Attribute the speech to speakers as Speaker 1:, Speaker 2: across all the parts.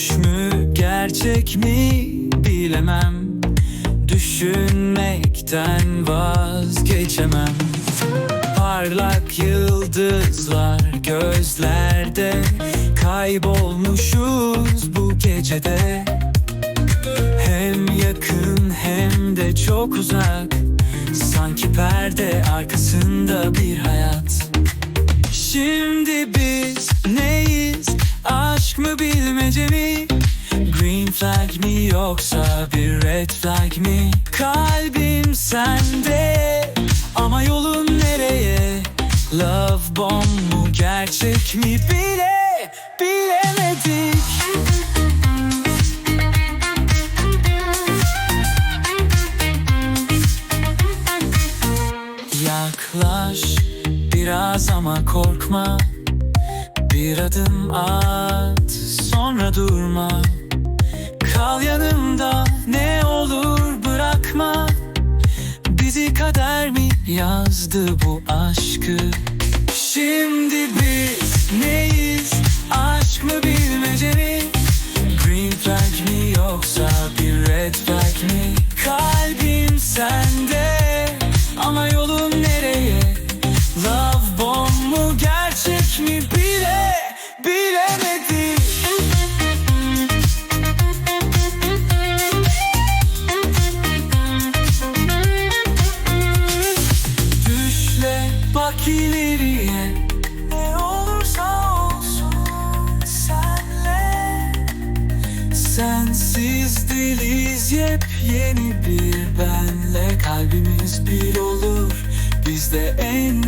Speaker 1: Düş mü gerçek mi bilemem. Düşünmekten vazgeçemem. Parlak yıldızlar gözlerde. Kaybolmuşuz bu gecede. Hem yakın hem de çok uzak. Sanki perde arkasında bir hayat. Şimdi mı bilmece mi? Green flag mi yoksa bir red flag mi? Kalbim sende ama yolun nereye? Love bomb mu gerçek mi bile bilemedik Yaklaş biraz ama korkma Bir adım at sonra durma. Kal yanımda ne olur bırakma. Bizi kader mi yazdı bu aşkı? Şimdi biz neyiz? Aşk Sensiz değiliz yepyeni bir benle. Kalbimiz bir olur bizde en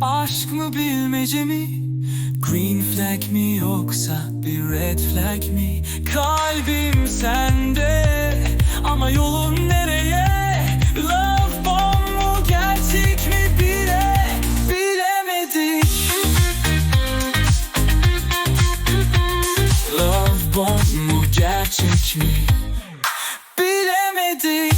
Speaker 1: Aşk mı bilmece mi? Green flag mi yoksa bir red flag mi? Kalbim sende ama yolun nereye? Love bomb mu gerçek mi bile bilemedik Love bomb mu gerçek mi bilemedik